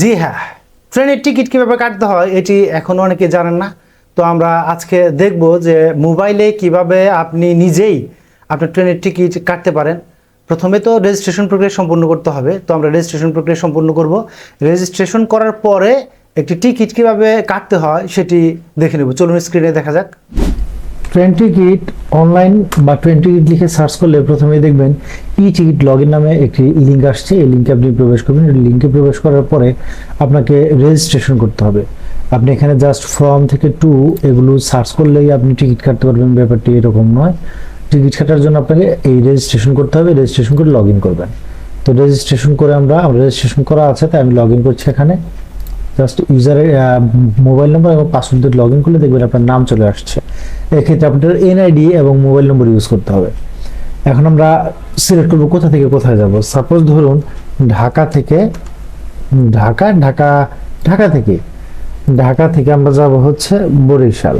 জি হ্যাঁ ট্রেনের টিকিট কীভাবে কাটতে হয় এটি এখনও অনেকে জানেন না। তো আমরা আজকে দেখব যে মোবাইলে কীভাবে আপনি নিজেই আপনার ট্রেনের টিকিট কাটতে পারেন। প্রথমে তো রেজিস্ট্রেশন প্রক্রিয়া সম্পূর্ণ করতে হবে। তো আমরা রেজিস্ট্রেশন প্রক্রিয়া সম্পূর্ণ করব। রেজিস্ট্রেশন করার পরে একটি টিকিট কীভাবে কাটতে হয় সেটি দেখে নেব। চলুন স্ক্রিনে দেখা যাক। ট্রেন টিকিট অনলাইন বা ট্রেন টিকিট লিখে সার্চ করলে প্রথমেই দেখবেন ই টিকিট লগ ইন নামে একটি লিঙ্ক আসছে। এই লিঙ্কে আপনি প্রবেশ করবেন। লিঙ্কে প্রবেশ করার পরে আপনাকে রেজিস্ট্রেশন করতে হবে। আপনি এখানে জাস্ট ফর্ম থেকে টু এগুলো সার্চ করলেই আপনি টিকিট কাটতে পারবেন। ব্যাপারটি এরকম নয়। টিকিট কাটার জন্য আপনাকে এই রেজিস্ট্রেশন করতে হবে। রেজিস্ট্রেশন করে লগ ইন করবেন। তো রেজিস্ট্রেশন করে আমরা রেজিস্ট্রেশন করা আছে, তাই আমি লগ ইন করছি এখানে। জাস্ট ইউজারের মোবাইল নম্বর এবং পাসওয়ার্ড দিয়ে লগ ইন করলে দেখবেন আপনার নাম চলে আসছে। এক্ষেত্রে আপনার এনআইডি এবং মোবাইল নম্বর ইউজ করতে হবে। এখন আমরা সিলেক্ট করব কোথা থেকে কোথায় যাব। সাপোজ ধরুন, ঢাকা থেকে, ঢাকা ঢাকা ঢাকা থেকে ঢাকা থেকে আমরা যাব হচ্ছে বরিশাল।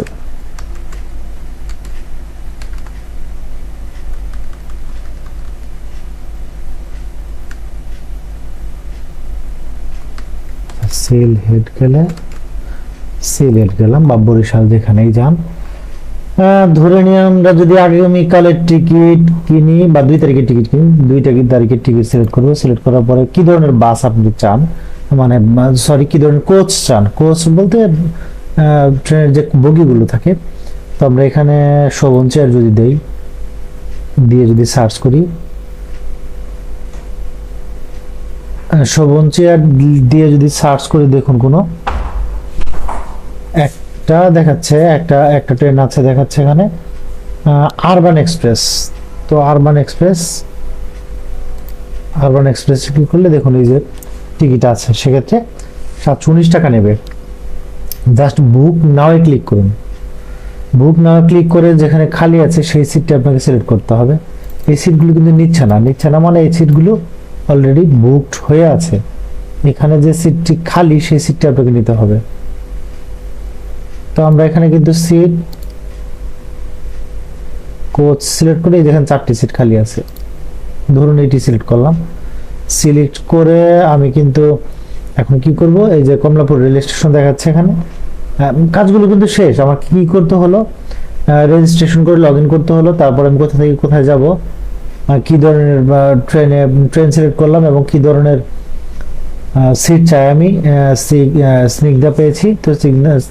সেল হেড গেলে, সেল হেড গেলাম বা বরিশাল যেখানেই যান। ধরে নিয়ে আমরা যদি আগামীকালের টিকিট কিনি বা দুই তারিখের টিকিট কিনি, দুই তারিখ তারিখের টিকিট সিলেক্ট করব। সিলেক্ট করার পরে কি ধরনের বাস আপনি চান? মানে সরি কি ধরনের কোচ চান? কোচ বলতে ট্রেনের যে বগিগুলো থাকে, তো আমরা এখানে শোভন চেয়ার যদি দেই, দিয়ে যদি সার্চ করি শোভন চেয়ার দিয়ে যদি সার্চ করে দেখুন কোনো। একটা দেখাচ্ছে, একটা একটা ট্রেন আছে দেখাচ্ছে এখানে। আরবান এক্সপ্রেস তো Urban Express Urban Express click করলে দেখুন এই যে টিকিট আছে। সেক্ষেত্রে সাতশো উনিশ টাকা নেবে। জাস্ট বুক নাওয়ে ক্লিক করুন। বুক নাও ক্লিক করে যেখানে খালি আছে সেই সিটটা আপনাকে সিলেক্ট করতে হবে। এই সিটগুলো কিন্তু নিচ্ছে না। নিচ্ছে না মানে এই সিটগুলো অলরেডি বুকড হয়ে আছে। এখানে যে সিটটি খালি, সেই সিটটা আপনাকে নিতে হবে। তো আমরা এখানে কিন্তু সিট কোচ সিলেক্ট করে দেখেন চারটি সিট খালি আছে। ধরুন এটি সিলেক্ট করলাম। সিলেক্ট করে আমি কিন্তু এখন কি করব? এই যে কমলাপুর রেল স্টেশন দেখাচ্ছে এখানে। কাজগুলো কিন্তু শেষ। আমার কি করতে হলো? রেজিস্ট্রেশন করে লগ করতে হলো। তারপর আমি কোথা থেকে কোথায় যাব? কি ধরনের ট্রেনে ট্রেন সিলেক্ট করলাম এবং কি ধরনের সিট চাই আমি স্নিগ্ধা পেয়েছি, তো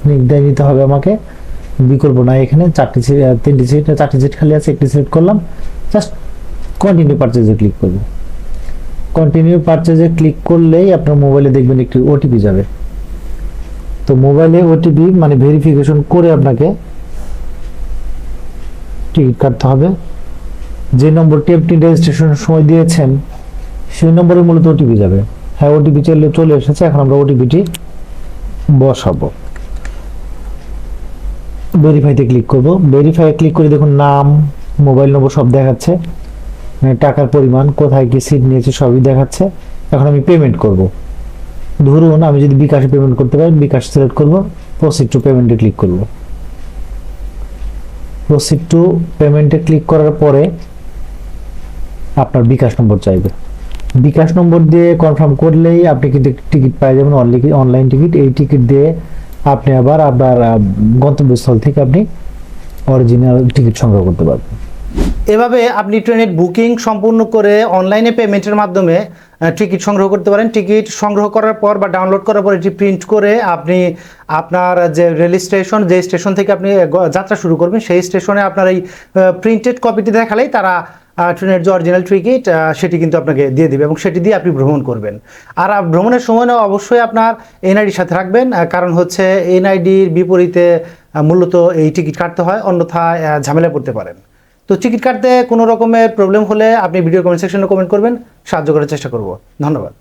স্নিগ্ধা নিতে হবে আমাকে। বিকল্প নাই এখানে, চারটি সিট তিনটি সিট চারটি সিট খালি আছে, একটি সিলেক্ট করলাম। জাস্ট কন্টিনিউ পারচেজে ক্লিক করব। কন্টিনিউ পারচেজে ক্লিক করলেই আপনার মোবাইলে দেখবেন একটি ওটিপি যাবে। তো মোবাইলে ওটিপি মানে ভেরিফিকেশন করে আপনাকে টিকিট কাটতে হবে। যে নম্বরটি আপনি রেজিস্ট্রেশনের সময় দিয়েছেন, সেই নম্বরে মূলত ওটিপি যাবে। হ্যাঁ ওটিপি চলে চলে এসেছে, এখন আমরা ওটিপিটি বসাবো। ভেরিফাইতে ক্লিক করব। ভেরিফাই ক্লিক করে দেখুন নাম মোবাইল নম্বর সব দেখাচ্ছে। মানে টাকার পরিমাণ, কোথায় কি সিট নিয়েছে সবই দেখাচ্ছে। এখন আমি পেমেন্ট করব। ধরুন আমি যদি বিকাশে পেমেন্ট করতে পারি, বিকাশ সিলেক্ট করব প্রসিড টু পেমেন্টে ক্লিক করব। প্রসিড টু পেমেন্টে ক্লিক করার পরে আপনার বিকাশ নম্বর চাইবে। বিকাশ নম্বর দিয়ে কনফার্ম করলেই আপনি কিন্তু টিকিট পাই যাবেন অনলাইন টিকিট এই টিকিট দিয়ে আপনি আবার আপনার গন্তব্যস্থল থেকে আপনি অরিজিনাল টিকিট সংগ্রহ করতে পারবেন। এভাবে আপনি ট্রেনের বুকিং সম্পূর্ণ করে অনলাইনে পেমেন্টের মাধ্যমে টিকিট সংগ্রহ করতে পারেন। টিকিট সংগ্রহ করার পর বা ডাউনলোড করার পর এটি প্রিন্ট করে আপনি আপনার যে রেল স্টেশন যে স্টেশন থেকে আপনি যাত্রা শুরু করবেন, সেই স্টেশনে আপনার এই প্রিন্টেড কপিটি দেখালেই তারা ট্রেনের যে অরিজিনাল টিকিট সেটি কিন্তু আপনাকে দিয়ে দিবে এবং সেটি দিয়ে আপনি ভ্রমণ করবেন। আর ভ্রমণের সময় না অবশ্যই আপনার এনআইডির সাথে রাখবেন কারণ হচ্ছে এনআইডির বিপরীতে মূলত এই টিকিট কাটতে হয় অন্যথা ঝামেলা পড়তে পারেন। তো টিকিট কাটতে কোনো রকমের প্রবলেম হলে আপনি ভিডিও কমেন্ট সেকশনে কমেন্ট করবেন, সাহায্য করার চেষ্টা করব। ধন্যবাদ।